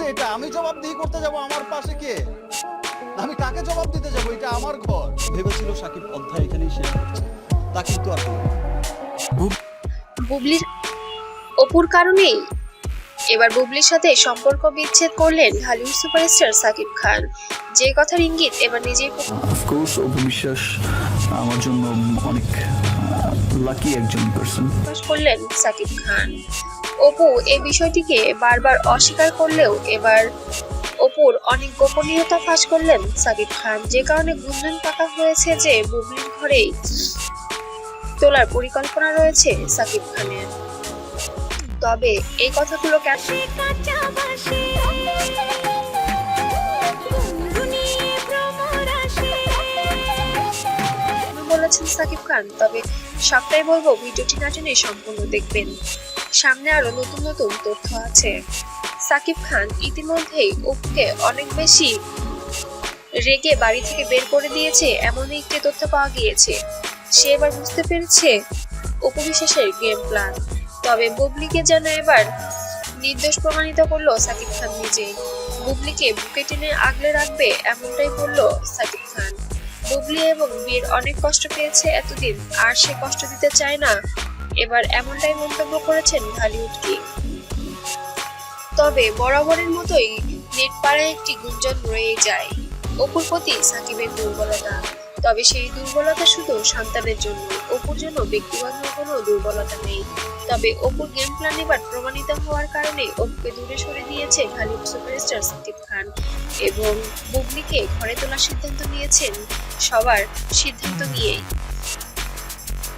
বলছে এটা? আমি জবাব জবাবদিহি করতে যাব আমার পাশে কে? আমি কাকে জবাব দিতে যাব? এটা আমার ঘর। ভেবেছিল সাকিব অধ্যায় এখানেই শেষ তা কিন্তু আর বুবলির অপুর কারণেই এবার বুবলির সাথে সম্পর্ক বিচ্ছেদ করলেন হলিউড সুপারস্টার সাকিব খান। যে কথার ইঙ্গিত এবার নিজেই অফকোর্স অপু বিশ্বাস আমার জন্য অনেক লাকি একজন পার্সন করলেন সাকিব খান। অপু এই বিষয়টিকে বারবার অস্বীকার করলেও এবার অপুর অনেক গোপনীয়তা ফাঁস করলেন সাকিব খান। যে কারণে গুঞ্জন পাকা হয়েছে যে বুবলির ঘরেই তোলার পরিকল্পনা রয়েছে সাকিব খানের। তবে এই কথাগুলো কেন বলেছেন সাকিব খান তবে সবটাই বলব ভিডিওটি না টেনে সম্পূর্ণ দেখবেন। সামনে আরও নতুন নতুন তথ্য আছে। সাকিব খান ইতিমধ্যেই অপুকে অনেক বেশি রেগে বাড়ি থেকে বের করে দিয়েছে এমন একটি তথ্য পাওয়া গিয়েছে। সে এবার বুঝতে পেরেছে অপু বিশ্বাসের গেম প্ল্যান তবে বুবলিকে যেন এবার নির্দোষ প্রমাণিত করল সাকিব খান নিজেই। বুবলিকে বুকে টেনে আগলে রাখবে এমনটাই বলল সাকিব খান। বুবলি এবং বীর অনেক কষ্ট পেয়েছে এতদিন, আর সে কষ্ট দিতে চায় না। এবার এমনটাই মন্তব্য করেছেন ঢালিউড কিং। তবে বরাবরের মতোই নেট পাড়ায় একটি গুঞ্জন রয়ে যায়। অপুর প্রতি সাকিবের দুর্বলতা। তবে সেই দুর্বলতা শুধু সন্তানের জন্য, অপুর জন্য ব্যক্তিগত কোনো দুর্বলতা নেই। তবে অপুর গেম প্ল্যান এবার প্রমাণিত হওয়ার কারণে অপুকে দূরে সরে দিয়েছে হলিউড সুপারস্টার সাকিব খান এবং বুবলিকে ঘরে তোলার সিদ্ধান্ত নিয়েছেন সবার সিদ্ধান্ত নিয়েই।